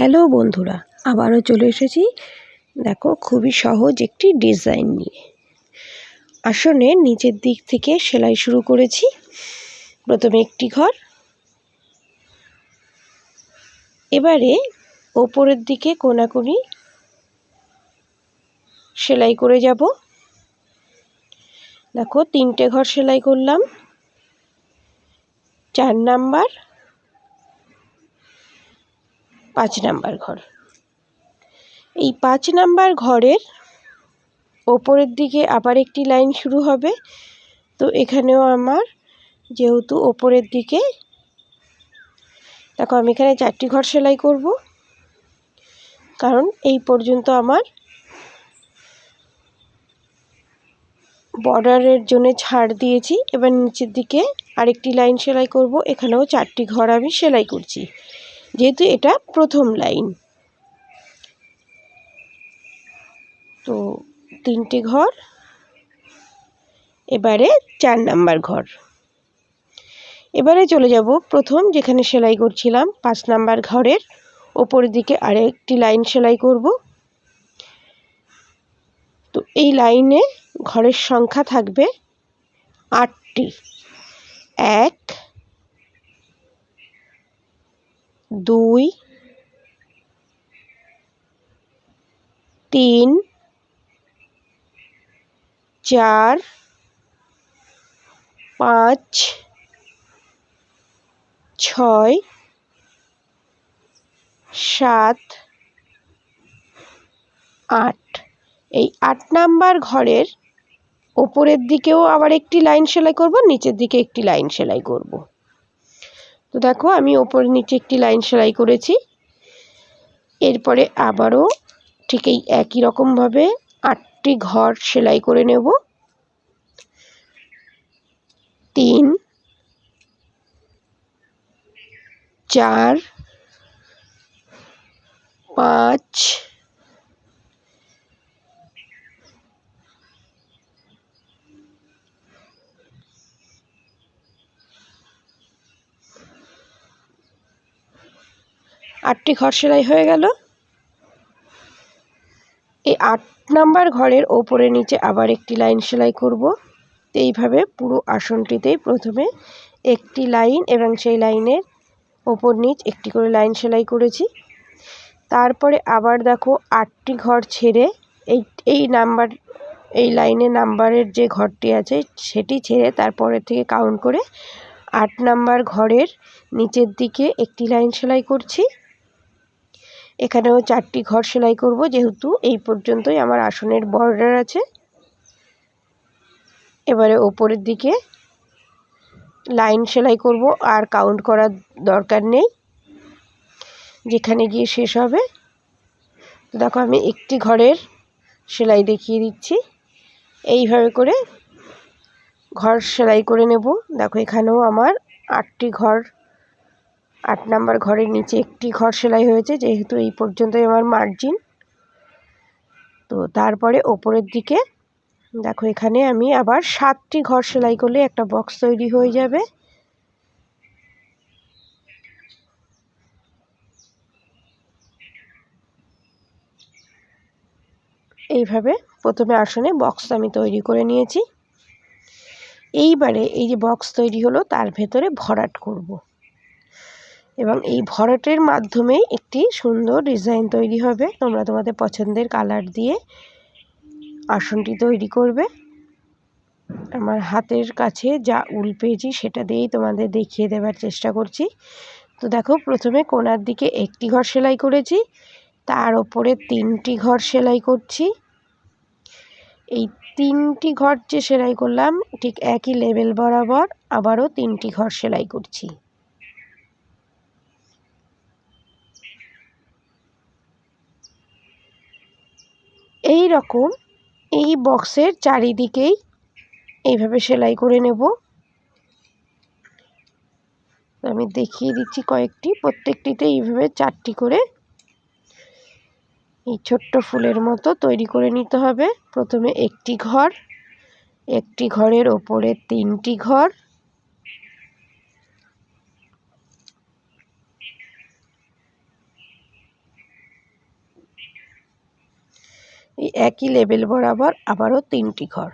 Hello বন্ধুরা, আবারও চলে এসেছি। দেখো, খুবই সহজ একটি ডিজাইন নিয়ে। আসনের নিচের দিক থেকে সেলাই শুরু করেছি। প্রথমে একটি ঘর। এবারে ওপরের দিকে কোনাকুনি সেলাই করে যাব। দেখো, তিনটে ঘর সেলাই করলাম। চার নাম্বার পাঁচ নাম্বার ঘর। এই পাঁচ নাম্বার ঘরের ওপরের দিকে আবার একটি লাইন শুরু হবে। তো এখানেও আমার যেহেতু ওপরের দিকে, দেখো আমি এখানে চারটি ঘর সেলাই করব। কারণ এই পর্যন্ত আমার বর্ডারের জন্য ছাড় দিয়েছি। এবার নিচের দিকে আরেকটি লাইন সেলাই করব। এখানেও চারটি ঘর আমি সেলাই করছি। যেহেতু এটা প্রথম লাইন। তো তিনটে ঘর, এবারে চার নাম্বার ঘর। এবারে চলে যাব প্রথম, যেখানে সেলাই করছিলাম, পাঁচ নাম্বার ঘরের ওপরের দিকে আরেকটি লাইন সেলাই করব। তো এই লাইনে ঘরের সংখ্যা থাকবে আটটি। এক দুই, তিন, চার, পাঁচ, ছয়, সাত, আট। এই আট নাম্বার ঘরের ওপরের দিকেও আবার একটি লাইন সেলাই করব, নিচের দিকে একটি লাইন সেলাই করব। তো দেখো, আমি ওপরে নিচে একটি লাইন সেলাই করেছি। এরপরে আবারও ঠিক এই একই রকমভাবে আটটি ঘর সেলাই করে নেব। তিন, চার, পাঁচ আটটি ঘর সেলাই হয়ে গেল। এই আট নাম্বার ঘরের ওপরে নিচে আবার একটি লাইন সেলাই করব। এইভাবে পুরো আসনটিতেই প্রথমে একটি লাইন এবং সেই লাইনের ওপর নিচ একটি করে লাইন সেলাই করেছি। তারপরে আবার দেখো আটটি ঘর ছেড়ে এই এই নাম্বার, এই লাইনে নাম্বারের যে ঘরটি আছে সেটি ছেড়ে তারপরের থেকে কাউন্ট করে আট নাম্বার ঘরের নিচের দিকে একটি লাইন সেলাই করছি। এখানেও চারটি ঘর সেলাই করব, যেহেতু এই পর্যন্তই আমার আসনের বর্ডার আছে। এবারে ওপরের দিকে লাইন সেলাই করব, আর কাউন্ট করার দরকার নেই। যেখানে গিয়ে শেষ হবে। দেখো আমি একটি ঘরের সেলাই দেখিয়ে দিচ্ছি। এইভাবে করে ঘর সেলাই করে নেব। দেখো এখানেও আমার আটটি ঘর আট নাম্বার ঘরের নিচে একটি ঘর সেলাই হয়েছে, যেহেতু এই পর্যন্তই আমার মার্জিন তো তারপরে ওপরের দিকে, দেখো এখানে আমি আবার সাতটি ঘর সেলাই করলে একটা বক্স তৈরি হয়ে যাবে। এইভাবে প্রথমে আসনে বক্স আমি তৈরি করে নিয়েছি। এইবারে এই যে বক্স তৈরি হলো, তার ভেতরে ভরাট করব। এবং এই ভরাটের মাধ্যমে একটি সুন্দর ডিজাইন তৈরি হবে। তোমরা তোমাদের পছন্দের কালার দিয়ে আসনটি তৈরি করবে। আমার হাতের কাছে যা উল পেয়েছি সেটা দিয়েই তোমাদের দেখিয়ে দেবার চেষ্টা করছি। তো দেখো, প্রথমে কোনার দিকে একটি ঘর সেলাই করেছি, তার ওপরে তিনটি ঘর সেলাই করছি। এই তিনটি ঘর যে সেলাই করলাম, ঠিক একই লেভেল বরাবর আবারও তিনটি ঘর সেলাই করছি। এই রকম এই বক্সের চারিদিকেই এইভাবে সেলাই করে নেব। আমি দেখিয়ে দিচ্ছি কয়েকটি, প্রত্যেকটিতে এইভাবে চারটি করে এই ছোট্ট ফুলের মতো তৈরি করে নিতে হবে। প্রথমে একটি ঘর, একটি ঘরের ওপরে তিনটি ঘর একই লেবেল বরাবর আবারও তিনটি ঘর।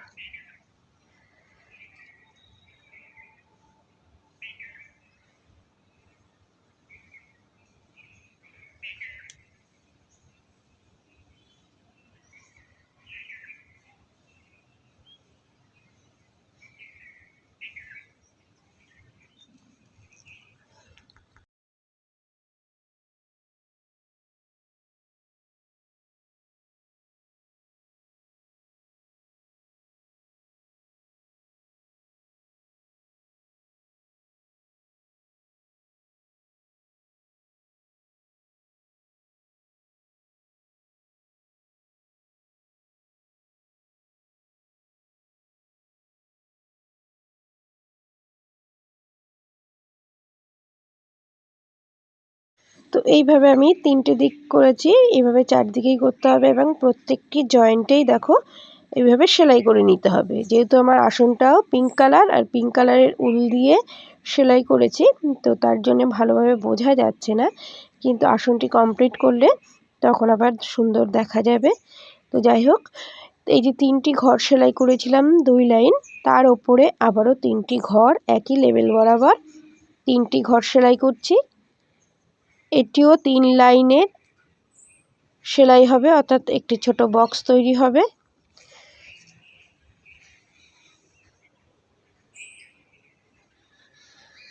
তো এইভাবে আমি তিনটে দিক করেছি। এইভাবে চারদিকেই করতে হবে এবং প্রত্যেকটি জয়েন্টেই দেখো, এইভাবে সেলাই করে নিতে হবে। যেহেতু আমার আসনটাও পিঙ্ক কালার আর পিঙ্ক কালারের উল দিয়ে সেলাই করেছি, তো তার জন্য ভালোভাবে বোঝা যাচ্ছে না। কিন্তু আসনটি কমপ্লিট করলে তখন আবার সুন্দর দেখা যাবে। তো যাই হোক, এই যে তিনটি ঘর সেলাই করেছিলাম দুই লাইন, তার ওপরে আবারও তিনটি ঘর, একই লেভেল বরাবর তিনটি ঘর সেলাই করছি। এটিও তিন লাইনের সেলাই হবে, অর্থাৎ একটি ছোট বক্স তৈরি হবে।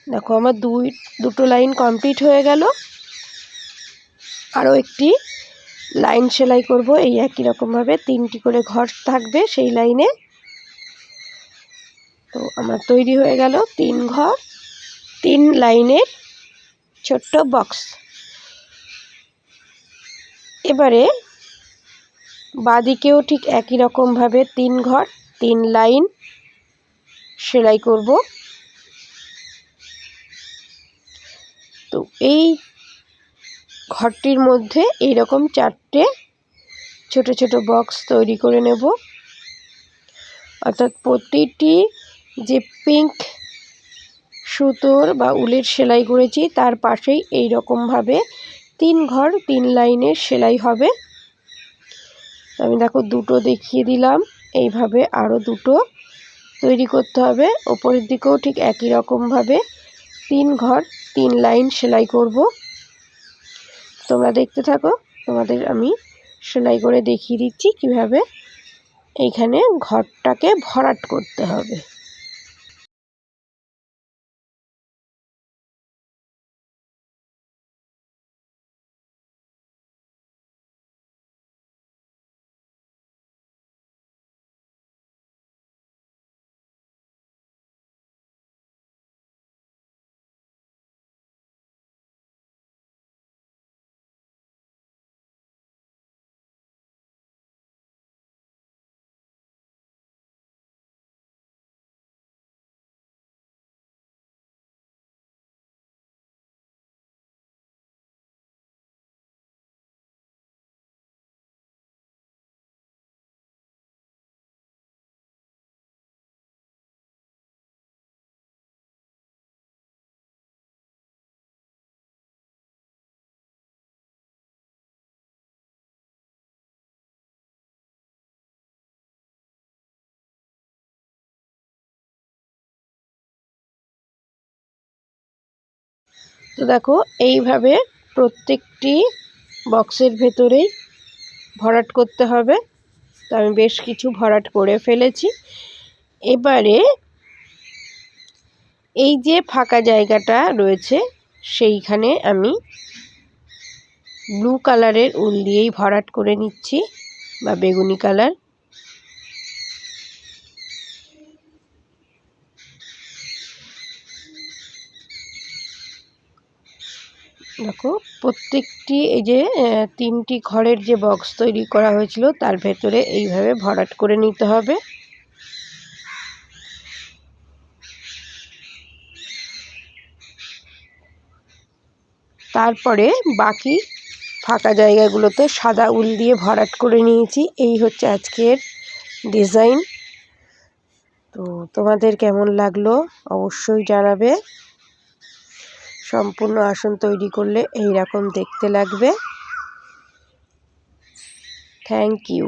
দেখো, আমার দুই, দুটো লাইন কমপ্লিট হয়ে গেল। আরও একটি লাইন সেলাই করব, এই একই রকমভাবে তিনটি করে ঘর থাকবে সেই লাইনে। তো আমার তৈরি হয়ে গেল তিন ঘর, তিন লাইনের ছোট্ট বক্স। এবারে বাদিকেও ঠিক একই রকমভাবে তিন ঘর, তিন লাইন সেলাই করব। তো এই ঘরটির মধ্যে এই রকম চারটে ছোট ছোট বক্স তৈরি করে নেব। অর্থাৎ প্রতিটি যে পিঙ্ক সুতোর বা উলের সেলাই করেছি, তার পাশেই এই রকমভাবে তিন ঘর, তিন লাইনের সেলাই হবে। আমি দেখো দুটো দেখিয়ে দিলাম। এইভাবে আরও দুটো তৈরি করতে হবে। ওপরের দিকেও ঠিক একই রকমভাবে তিন ঘর, তিন লাইন সেলাই করব। তোমরা দেখতে থাকো, তোমাদের আমি সেলাই করে দেখিয়ে দিচ্ছি কীভাবে এইখানে ঘরটাকে ভরাট করতে হবে। তো দেখো, এইভাবে প্রত্যেকটি বক্সের ভেতরেই ভরাট করতে হবে। তো আমি বেশ কিছু ভরাট করে ফেলেছি। এবারে এই যে ফাঁকা জায়গাটা রয়েছে, সেইখানে আমি ব্লু কালারের উল দিয়েই ভরাট করে নিচ্ছি, বা বেগুনি কালার। দেখো, প্রত্যেকটি এই যে তিনটি ঘরের যে বক্স তৈরি করা হয়েছিল, তার ভেতরে এইভাবে ভরাট করে নিতে হবে। তারপরে বাকি ফাঁকা জায়গাগুলোতে সাদা উল দিয়ে ভরাট করে নিয়েছি। এই হচ্ছে আজকের ডিজাইন তো তোমাদের কেমন লাগল অবশ্যই জানাবে। সম্পূর্ণ আসন তৈরি করলে এই রকম দেখতে লাগবে। Thank you